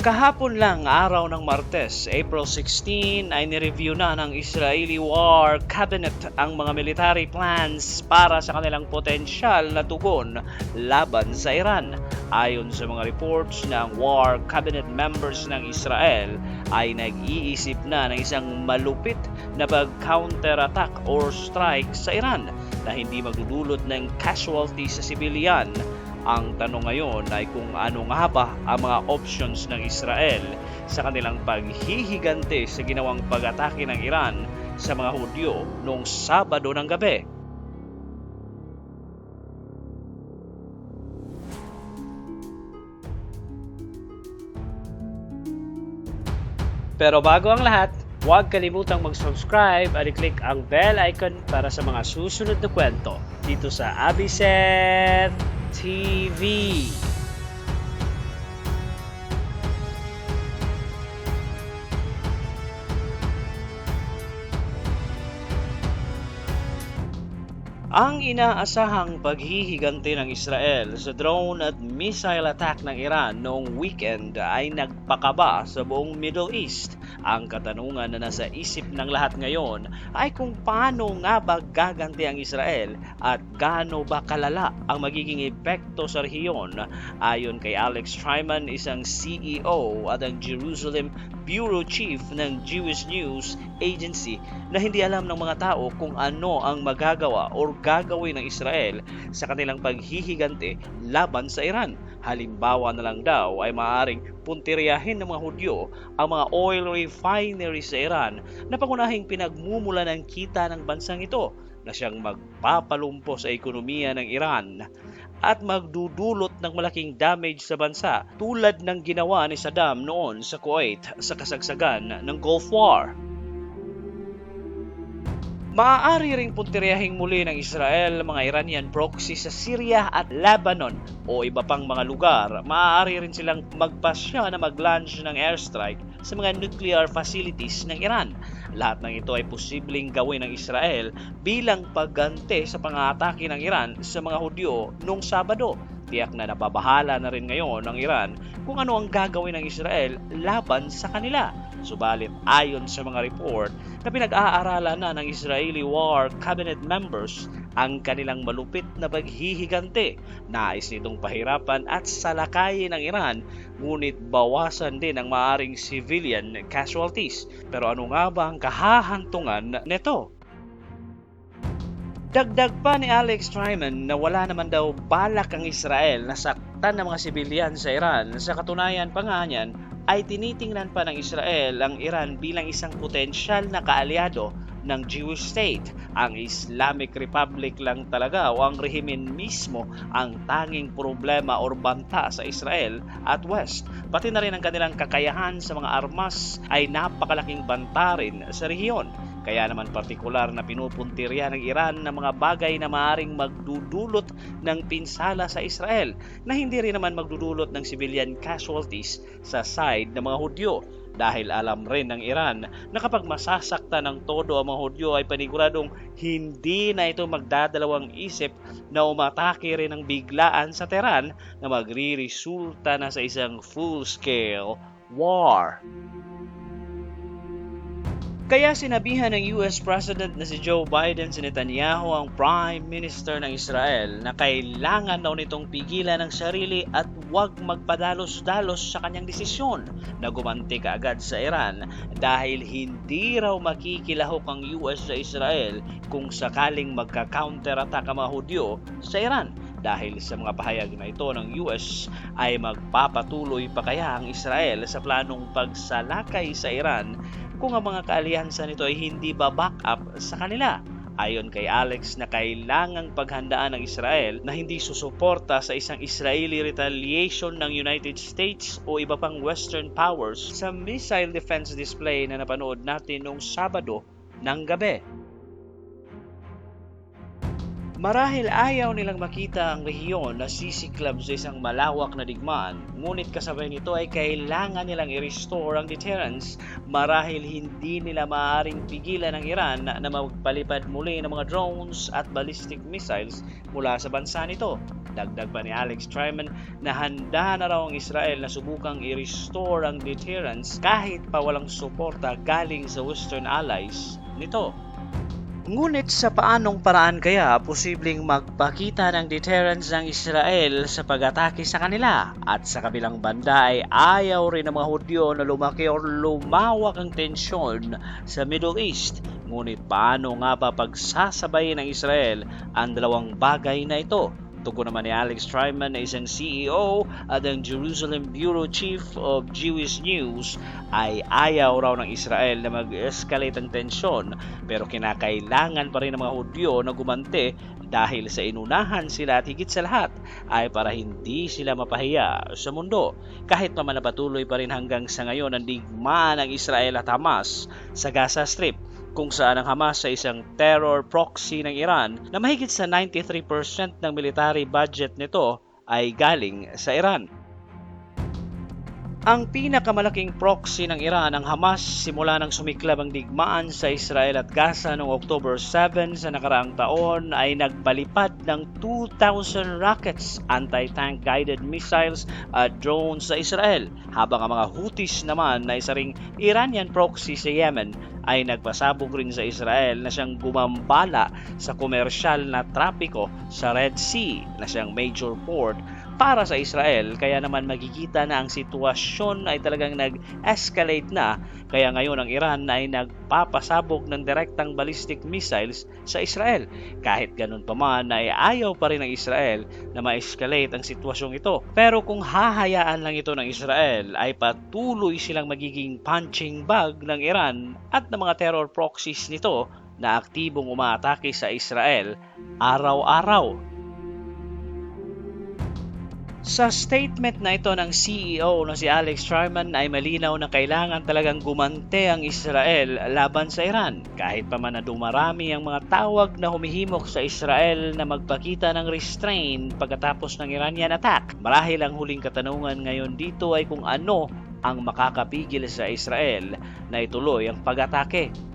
Kahapon lang, araw ng Martes, April 16, ay nireview na ng Israeli War Cabinet ang mga military plans para sa kanilang potensyal na tugon laban sa Iran. Ayon sa mga reports ng War Cabinet members ng Israel, ay nag-iisip na ng isang malupit na pag-counterattack or strike sa Iran na hindi magdudulot ng casualty sa sibilyan ang tanong ngayon ay kung ano nga ba ang mga options ng Israel sa kanilang paghihigante sa ginawang pag-atake ng Iran sa mga Hudyo noong Sabado ng gabi. Pero bago ang lahat, huwag kalimutang mag-subscribe at i-click ang bell icon para sa mga susunod na kwento dito sa Abiset TV. Ang inaasahang paghihigante ng Israel sa drone at missile attack ng Iran noong weekend ay nagpakaba sa buong Middle East. Ang katanungan na nasa isip ng lahat ngayon ay kung paano nga ba gaganti ang Israel at gaano ba kalala ang magiging epekto sa rehiyon. Ayon kay Alex Tryman, isang CEO at ang Jerusalem Bureau Chief ng Jewish News Agency na hindi alam ng mga tao kung ano ang magagawa or gagawin ng Israel sa kanilang paghihigante laban sa Iran. Halimbawa na lang daw ay maaaring puntiryahin ng mga Hudyo ang mga oil refineries sa Iran na pangunahing pinagmumula ng kita ng bansang ito na siyang magpapalumpo sa ekonomiya ng Iran at magdudulot ng malaking damage sa bansa tulad ng ginawa ni Saddam noon sa Kuwait sa kasagsagan ng Gulf War. Maaari ring puntiryahing muli ng Israel mga Iranian proxy sa Syria at Lebanon o iba pang mga lugar. Maaari rin silang magpasya na mag-launch ng airstrike sa mga nuclear facilities ng Iran. Lahat ng ito ay posibleng gawin ng Israel bilang pagganti sa pangatake ng Iran sa mga Hudyo noong Sabado. Tiyak na nababahala na rin ngayon ng Iran kung ano ang gagawin ng Israel laban sa kanila. Subalit ayon sa mga report na pinag-aaralan na ng Israeli War Cabinet members ang kanilang malupit na paghihigante. Nais nitong pahirapan at salakayin ng Iran ngunit bawasan din ang maaring civilian casualties. Pero ano nga ba ang kahahantungan nito? Dagdag pa ni Alex Tryman na wala naman daw balak ang Israel na saktan ng mga sibilyan sa Iran. Sa katunayan pa nga niyan, ay tinitingnan pa ng Israel ang Iran bilang isang potensyal na kaalyado ng Jewish state. Ang Islamic Republic lang talaga o ang rehimen mismo ang tanging problema or banta sa Israel at West. Pati na rin ang kanilang kakayahan sa mga armas ay napakalaking banta rin sa rehiyon. Kaya naman partikular na pinupuntirya ng Iran ng mga bagay na maaring magdudulot ng pinsala sa Israel na hindi rin naman magdudulot ng civilian casualties sa side ng mga Hudyo dahil alam rin ng Iran na kapag masasakta ng todo ang mga Hudyo ay paniguradong hindi na ito magdadalawang isip na umatake rin ng biglaan sa Tehran na magriresulta na sa isang full-scale war. Kaya sinabihan ng US President na si Joe Biden si Netanyahu ang Prime Minister ng Israel na kailangan daw nitong pigilan ng sarili at huwag magpadalos-dalos sa kanyang desisyon na gumanti kaagad sa Iran dahil hindi raw makikilahok ang US sa Israel kung sakaling magka-counterattack ang mga Hudyo sa Iran. Dahil sa mga pahayag na ito ng US ay magpapatuloy pa kaya ang Israel sa planong pagsalakay sa Iran kung ang mga kaaliyansa nito ay hindi ba back up sa kanila. Ayon kay Alex na kailangang paghandaan ng Israel na hindi susuporta sa isang Israeli retaliation ng United States o iba pang Western powers sa missile defense display na napanood natin noong Sabado ng gabi. Marahil ayaw nilang makita ang rehiyon na sisiklab sa isang malawak na digmaan, ngunit kasabay nito ay kailangan nilang i-restore ang deterrence marahil hindi nila maaaring pigilan ng Iran na magpalipad muli ng mga drones at ballistic missiles mula sa bansa nito. Dagdag pa ni Alex Tryman na handa na raw ang Israel na subukang i-restore ang deterrence kahit pa walang suporta galing sa Western allies nito. Ngunit sa paanong paraan kaya posibleng magpakita ng deterrence ng Israel sa pag-atake sa kanila? At sa kabilang banda ay ayaw rin ng mga Hudyo na lumaki o lumawak ang tensyon sa Middle East. Ngunit paano nga ba pagsasabayin ng Israel ang dalawang bagay na ito? Tugon naman ni Alex Tryman na isang CEO at ang Jerusalem Bureau Chief of Jewish News ay ayaw raw ng Israel na mag-escalate ang tensyon pero kinakailangan pa rin ng mga Hudyo na gumante dahil sa inunahan sila at higit sa lahat ay para hindi sila mapahiya sa mundo. Kahit pa man na patuloy pa rin hanggang sa ngayon ang digmaan ng Israel at Hamas sa Gaza Strip kung saan ang Hamas sa isang terror proxy ng Iran na mahigit sa 93% ng military budget nito ay galing sa Iran. Ang pinakamalaking proxy ng Iran ang Hamas simula nang sumiklab ang digmaan sa Israel at Gaza noong October 7 sa nakaraang taon ay nagbalipad ng 2,000 rockets, anti-tank guided missiles at drones sa Israel habang ang mga Houthis naman na isa ring Iranian proxy sa Yemen ay nagpasabog rin sa Israel na siyang gumambala sa komersyal na trapiko sa Red Sea na siyang major port para sa Israel kaya naman magkikita na ang sitwasyon ay talagang nag-escalate na kaya ngayon ang Iran ay nagpapasabog ng direktang ballistic missiles sa Israel. Kahit ganun pa man ay ayaw pa rin ng Israel na ma-escalate ang sitwasyong ito. Pero kung hahayaan lang ito ng Israel ay patuloy silang magiging punching bag ng Iran at ng mga terror proxies nito na aktibong umaatake sa Israel araw-araw sa statement na ito ng CEO na si Alex Sharman ay malinaw na kailangan talagang gumante ang Israel laban sa Iran. Kahit pa man na dumarami ang mga tawag na humihimok sa Israel na magpakita ng restraint pagkatapos ng Iranian attack. Marahil ang huling katanungan ngayon dito ay kung ano ang makakapigil sa Israel na ituloy ang pag-atake.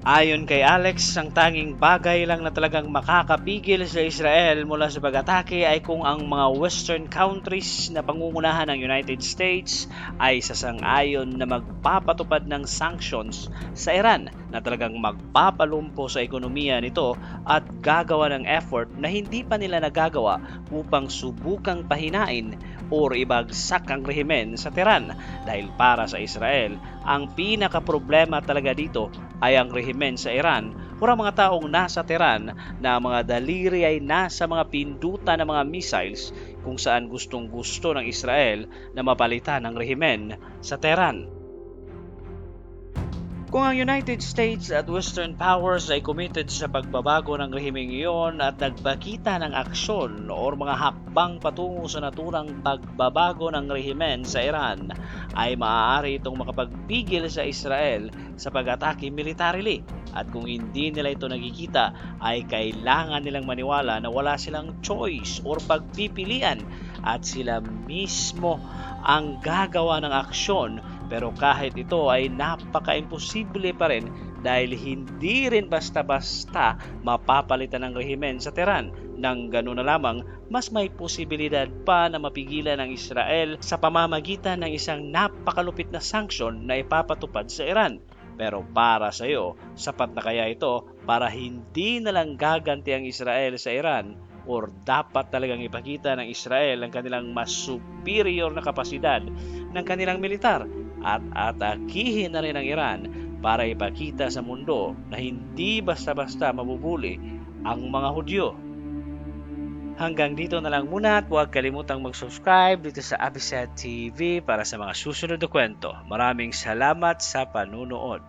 Ayon kay Alex, ang tanging bagay lang na talagang makakapigil sa Israel mula sa pag-atake ay kung ang mga western countries na pangungunahan ng United States ay sasang-ayon na magpapatupad ng sanctions sa Iran na talagang magpapalumpo sa ekonomiya nito at gagawa ng effort na hindi pa nila nagagawa upang subukang pahinain o ibagsak ang rehimen sa Tehran dahil para sa Israel, ang pinaka-problema talaga dito ay ang rehimen sa Iran o mga taong nasa Tehran na mga daliri ay nasa mga pinduta ng mga missiles kung saan gustong gusto ng Israel na mapalitan ang rehimen sa Tehran. Kung ang United States at Western powers ay committed sa pagbabago ng rehimeng iyon at nagpakita ng aksyon o mga hakbang patungo sa naturang pagbabago ng rehimen sa Iran, ay maaari itong makapagpigil sa Israel sa pag-atake militarily. At kung hindi nila ito nakikita, ay kailangan nilang maniwala na wala silang choice or pagpipilian at sila mismo ang gagawa ng aksyon pero kahit ito ay napaka-imposible pa rin dahil hindi rin basta-basta mapapalitan ng rehimen sa Tehran. Nang gano'n na lamang, mas may posibilidad pa na mapigilan ng Israel sa pamamagitan ng isang napakalupit na sanksyon na ipapatupad sa Iran. Pero para sa iyo, sapat na kaya ito para hindi na lang gaganti ang Israel sa Iran or dapat talagang ipakita ng Israel ang kanilang mas superior na kapasidad ng kanilang militar at atakihin na rin ang Iran para ipakita sa mundo na hindi basta-basta mabubuli ang mga Hudyo. Hanggang dito na lang muna at huwag kalimutang mag-subscribe dito sa Abiset TV para sa mga susunod na kwento. Maraming salamat sa panunood.